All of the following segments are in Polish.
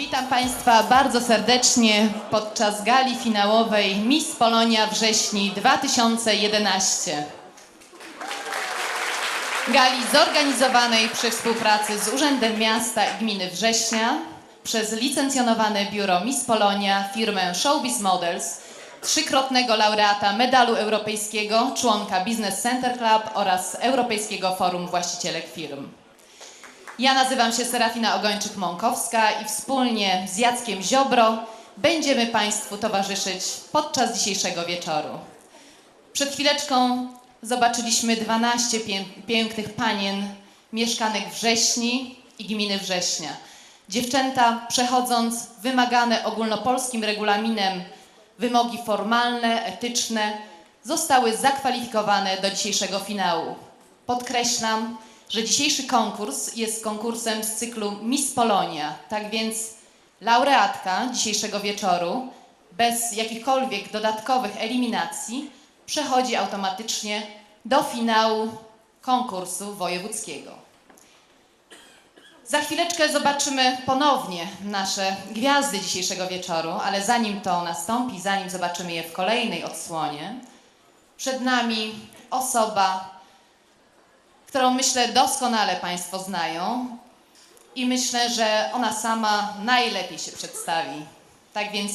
Witam Państwa bardzo serdecznie podczas gali finałowej Miss Polonia Wrześni 2011. Gali zorganizowanej przy współpracy z Urzędem Miasta i Gminy Września przez licencjonowane biuro Miss Polonia, firmę Showbiz Models, trzykrotnego laureata medalu europejskiego, członka Business Center Club oraz Europejskiego Forum Właścicielek Firm. Ja nazywam się Serafina Ogończyk-Mąkowska i wspólnie z Jackiem Ziobro będziemy Państwu towarzyszyć podczas dzisiejszego wieczoru. Przed chwileczką zobaczyliśmy 12 pię- pięknych panien mieszkanek Wrześni i gminy Września. Dziewczęta, przechodząc wymagane ogólnopolskim regulaminem wymogi formalne, etyczne, zostały zakwalifikowane do dzisiejszego finału. Podkreślam, że dzisiejszy konkurs jest konkursem z cyklu Miss Polonia. Tak więc laureatka dzisiejszego wieczoru bez jakichkolwiek dodatkowych eliminacji przechodzi automatycznie do finału konkursu wojewódzkiego. Za chwileczkę zobaczymy ponownie nasze gwiazdy dzisiejszego wieczoru, ale zanim to nastąpi, zanim zobaczymy je w kolejnej odsłonie, przed nami osoba, którą myślę doskonale Państwo znają i myślę, że ona sama najlepiej się przedstawi. Tak więc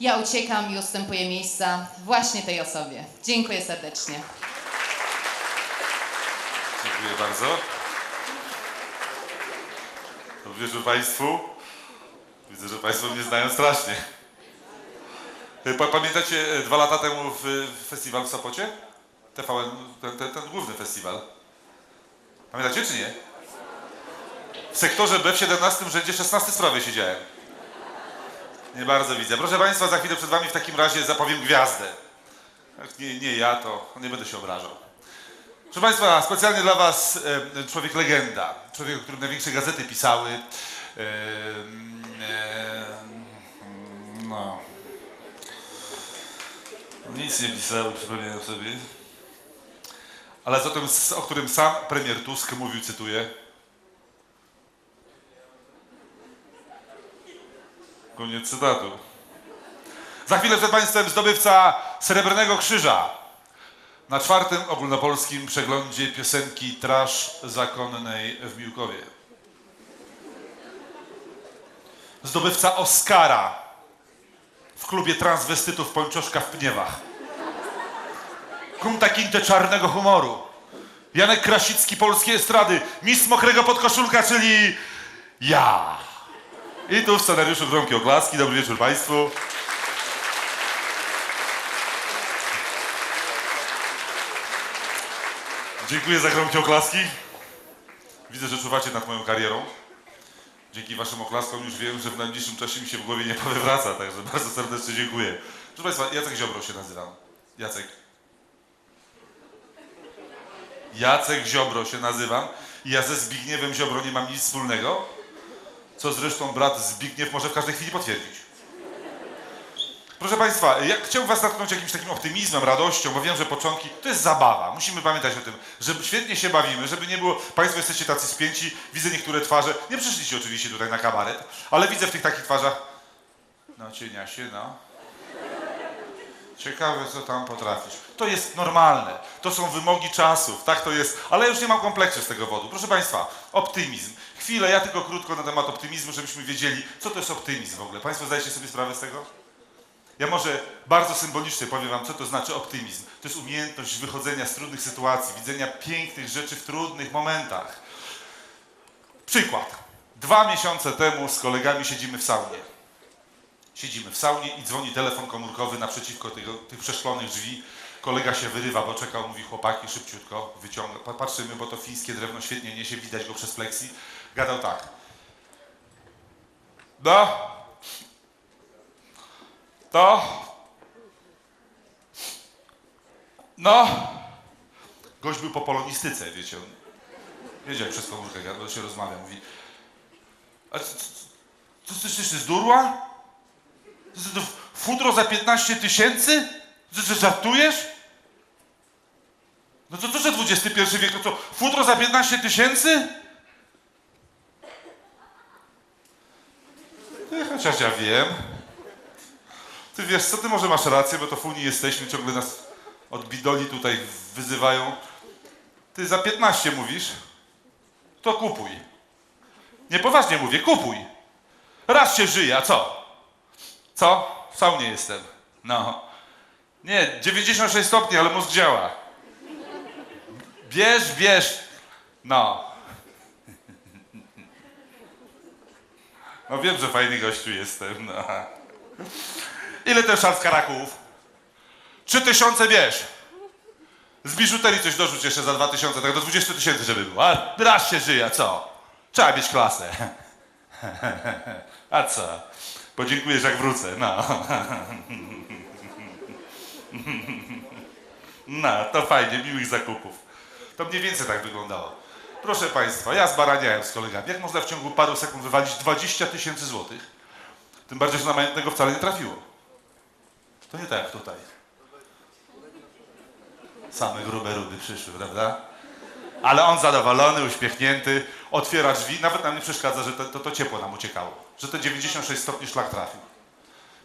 ja uciekam i ustępuję miejsca właśnie tej osobie. Dziękuję serdecznie. Dziękuję bardzo. Wieczór Państwu. Widzę, że Państwo mnie znają strasznie. E, pa- Pamiętacie e, dwa lata temu w festiwal w Sopocie? TVN, ten, ten, ten główny festiwal. Pamiętacie czy nie? W sektorze B w 17 rzędzie 16 sprawy siedziałem. Nie bardzo widzę. Proszę Państwa, za chwilę przed Wami w takim razie zapowiem gwiazdę. Nie, nie ja, to nie będę się obrażał. Proszę Państwa, specjalnie dla Was e, człowiek legenda. Człowiek, o którym największe gazety pisały. E, e, no. Nic nie pisały, przypominam sobie. Ale zatem, s- o którym sam premier Tusk mówił, cytuję. Koniec cytatu. Za chwilę przed Państwem zdobywca Srebrnego Krzyża na czwartym ogólnopolskim przeglądzie piosenki Trasz Zakonnej w Miłkowie. Zdobywca Oscara w klubie transwestytów Pończoszka w Pniewach. Kunta Kinte czarnego humoru. Janek Krasicki polskiej estrady. Mistrz mokrego podkoszulka, czyli ja. I tu w scenariuszu gromkie oklaski. Dobry wieczór Państwu. Dziękuję za gromkie oklaski. Widzę, że czuwacie nad moją karierą. Dzięki waszym oklaskom już wiem, że w najbliższym czasie mi się w głowie nie powywraca, także bardzo serdecznie dziękuję. Proszę Państwa, Jacek Ziobro się nazywam. Jacek. Jacek Ziobro się nazywam i ja ze Zbigniewem Ziobro nie mam nic wspólnego, co zresztą brat Zbigniew może w każdej chwili potwierdzić. Proszę Państwa, ja chciałbym Was natknąć jakimś takim optymizmem, radością, bo wiem, że początki to jest zabawa. Musimy pamiętać o tym, że świetnie się bawimy, żeby nie było. Państwo jesteście tacy spięci, widzę niektóre twarze. Nie przyszliście oczywiście tutaj na kabaret, ale widzę w tych takich twarzach. No, cieniasie, no. Ciekawe, co tam potrafisz. To jest normalne. To są wymogi czasów, tak to jest. Ale już nie mam kompleksu z tego powodu. Proszę Państwa, optymizm. Chwilę, ja tylko krótko na temat optymizmu, żebyśmy wiedzieli, co to jest optymizm w ogóle. Państwo zdajecie sobie sprawę z tego? Ja może bardzo symbolicznie powiem Wam, co to znaczy optymizm. To jest umiejętność wychodzenia z trudnych sytuacji, widzenia pięknych rzeczy w trudnych momentach. Przykład. Dwa miesiące temu z kolegami siedzimy w saunie. Siedzimy w saunie i dzwoni telefon komórkowy naprzeciwko tego, tych przeszklonych drzwi. Kolega się wyrywa, bo czekał, mówi chłopaki, szybciutko, wyciąga. Pa- Patrzymy, bo to fińskie drewno świetnie niesie, widać go przez plexi. Gadał tak. No, to. No. Gość był po polonistyce, wiecie. Wiedział przez komórkę, gadał, się rozmawia, mówi. A co, co, co, coś ty zdurła? Co, to Futro za 15 tysięcy? Żartujesz? No to co, że XXI wiek, to co, futro za 15 tysięcy? Ty, chociaż ja wiem. Ty wiesz co, ty może masz rację, bo to w Unii jesteśmy, ciągle nas od bidoli tutaj wyzywają. Ty za 15 mówisz? To kupuj. Nie poważnie mówię, kupuj. Raz się żyje, a co? Co? W saunie jestem. No. Nie, 96 stopni, ale mózg działa. Bierz, bierz. No. No wiem, że fajny gościu jestem, no. Ile też szans karaków? Trzy tysiące bierz. Z biżuterii coś dorzuć jeszcze za dwa tysiące, tak do 20 tysięcy, żeby było. A raz się żyje, co? Trzeba mieć klasę. A co? Podziękujesz jak wrócę, no. No, to fajnie, miłych zakupów. To mniej więcej tak wyglądało. Proszę Państwa, ja zbaraniałem z kolegami. Jak można w ciągu paru sekund wywalić 20 tysięcy złotych? Tym bardziej, że na majątnego wcale nie trafiło. To nie tak jak tutaj. Same grube rudy przyszły, prawda? Ale on zadowolony, uśmiechnięty, otwiera drzwi. Nawet nam nie przeszkadza, że to, to, to ciepło nam uciekało. Że te 96 stopni szlak trafił.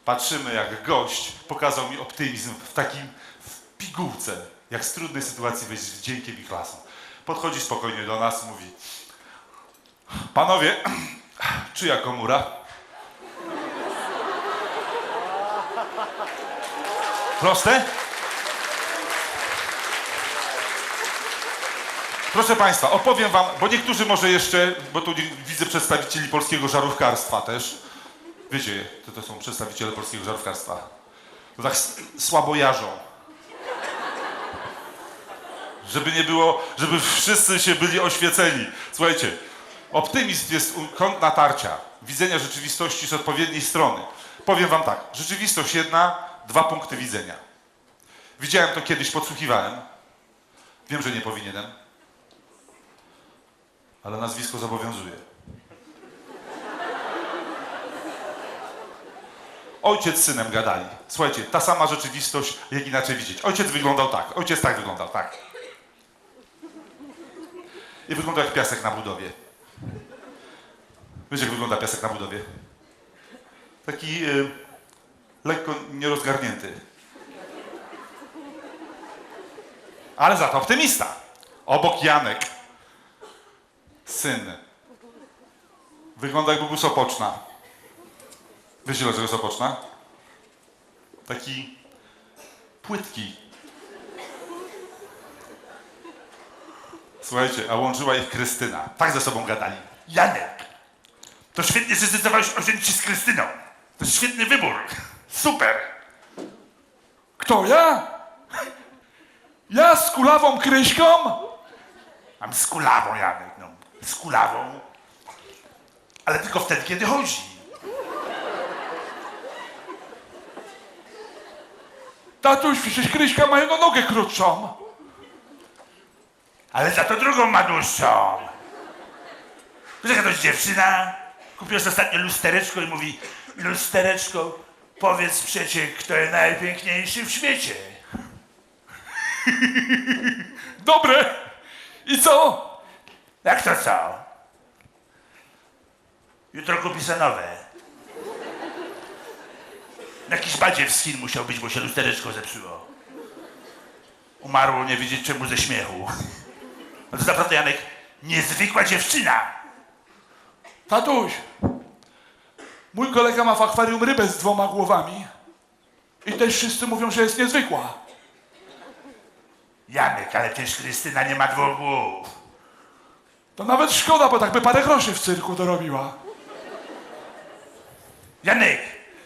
Patrzymy, jak gość pokazał mi optymizm w takim w pigułce, jak z trudnej sytuacji wyjść z wdziękiem i klasą. Podchodzi spokojnie do nas, mówi Panowie, czyja komura? Proste? Proszę Państwa, opowiem Wam, bo niektórzy może jeszcze, bo tu widzę przedstawicieli polskiego żarówkarstwa też. Wiecie, to, to są przedstawiciele polskiego żarówkarstwa. To tak słabo jarzą. Żeby nie było, żeby wszyscy się byli oświeceni. Słuchajcie, optymizm jest kąt natarcia, widzenia rzeczywistości z odpowiedniej strony. Powiem Wam tak, rzeczywistość jedna, dwa punkty widzenia. Widziałem to kiedyś, podsłuchiwałem. Wiem, że nie powinienem, ale nazwisko zobowiązuje. Ojciec z synem gadali. Słuchajcie, ta sama rzeczywistość, jak inaczej widzieć. Ojciec wyglądał tak, ojciec tak wyglądał, tak. I wyglądał jak piasek na budowie. Wiecie, jak wygląda piasek na budowie? Taki y, lekko nierozgarnięty. Ale za to optymista. Obok Janek. Syn. Wygląda jakby był Sopoczna. Wiecie dlaczego Sopoczna? Taki płytki. Słuchajcie, a łączyła ich Krystyna. Tak ze sobą gadali. Janek, to świetnie, że zdecydowałeś ożenić się z Krystyną. To świetny wybór. Super. Kto ja? Ja z kulawą Kryśką? Mam z kulawą, Janek. Z kulawą. Ale tylko wtedy, kiedy chodzi. Tatuś, przecież Kryśka ma jego nogę krótszą. Ale za to drugą ma dłuższą. Wiesz, jaka to jest dziewczyna? Kupiłaś ostatnio lustereczko i mówi lustereczko, powiedz przecie, kto jest najpiękniejszy w świecie. Dobre. I co? Jak to co? Jutro kupi se nowe. Jakiś badziew z Chin musiał być, bo się lustereczko zepsuło. Umarło nie wiedzieć czemu ze śmiechu. No to naprawdę, Janek, niezwykła dziewczyna. Tatuś, mój kolega ma w akwarium rybę z dwoma głowami. I też wszyscy mówią, że jest niezwykła. Janek, ale przecież Krystyna nie ma dwóch głów. To nawet szkoda, bo tak by parę groszy w cyrku dorobiła. Janek,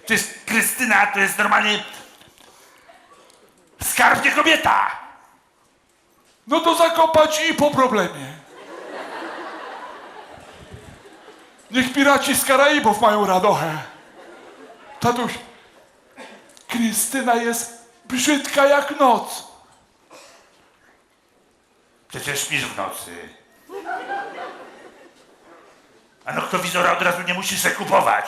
to jest Krystyna, to jest normalnie skarbnie kobieta. No to zakopać i po problemie. Niech piraci z Karaibów mają radochę. Tatuś, Krystyna jest brzydka jak noc. Przecież śpisz w nocy. A no kto wizora od razu nie musi se kupować.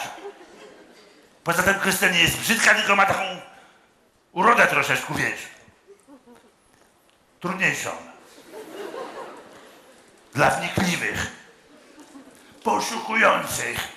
Poza tym Krystyna nie jest brzydka, tylko ma taką urodę troszeczkę, wiesz. Trudniejszą. Dla wnikliwych. Poszukujących.